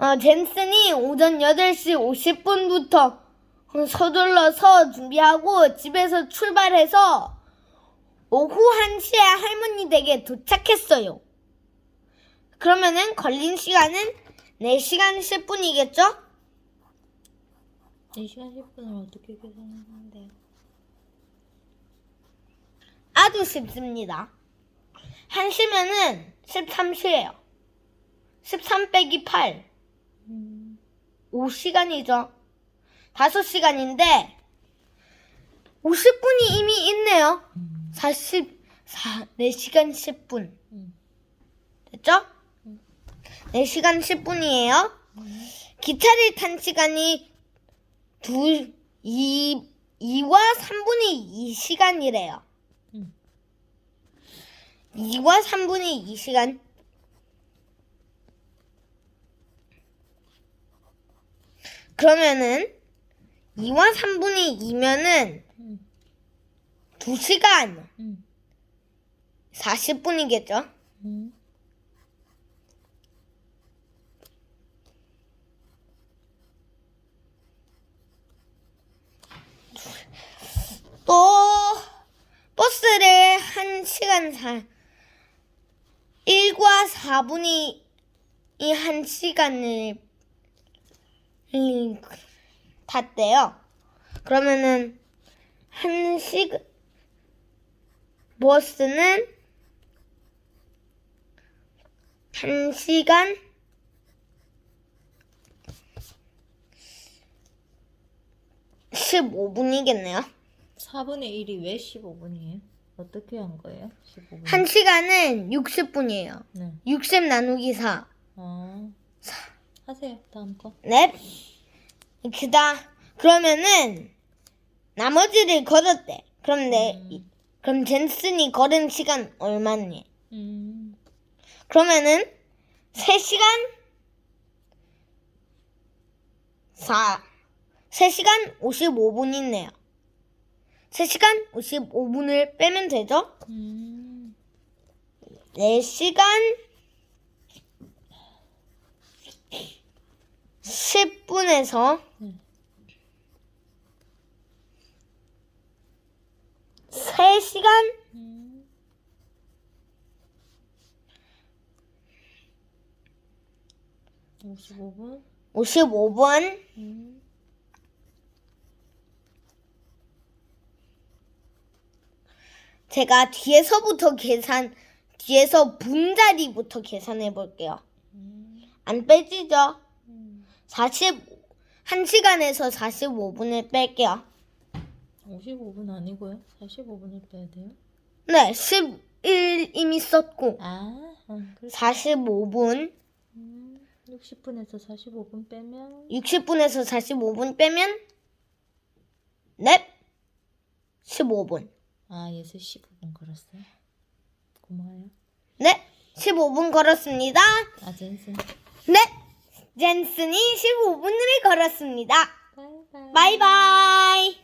어, 젠슨이 오전 8시 50분부터 서둘러서 준비하고 집에서 출발해서 오후 1시에 할머니 댁에 도착했어요. 그러면은 걸린 시간은 4시간 10분이겠죠? 4시간 10분을 어떻게 계산하는데요? 아주 쉽습니다. 1시면은 13시예요. 13 빼기 8. 음, 5시간이죠. 5시간인데 50분이 이미 있네요. 40, 4, 4시간 10분. 음. 됐죠? 4시간 10분이에요. 기차를 탄 시간이 2, 2, 2와 3분의 2시간이래요. 음. 2와 3분의 2시간. 그러면은 2와 3분의 2면은 음, 2시간 음, 40분이겠죠? 음. 또 버스를 1시간 사 1과 4분이 이 1시간을 음, 탔대요. 그러면은 1시간 버스는 1시간 15분이겠네요. 4분의 1이 왜 15분이에요? 어떻게 한 거예요? 15분. 1시간은 60분이에요. 네. 60 나누기 4. 아. 하세요. 다음 거. 넵. 그다 그러면은 나머지를 걸었대. 그럼 내 음. 그럼 젠슨이 걸은 시간 얼마니? 음. 그러면은 3시간 4 3시간 55분 있네요. 3시간 55분을 빼면 되죠? 음. 4시간 10분에서 네. 3시간 음. 오십오 분 55분 음. 제가 뒤에서부터 계산 뒤에서 분자리부터 계산해 볼게요. 음. 안 빼지죠? 음. 40 1시간에서 45분을 뺄게요. 55분 아니고요. 45분을 빼야 돼요. 네, 11 이미 썼고 아, 어, 그래. 45분, 음, 60분에서 45분 빼면 60분에서 45분 빼면 넵 15분. 아, 예서 15분 걸었어요. 고마워요. 네, 15분 걸었습니다. 아, 젠슨. 네, 젠슨이 15분을 걸었습니다. 바이바이. 바이바이.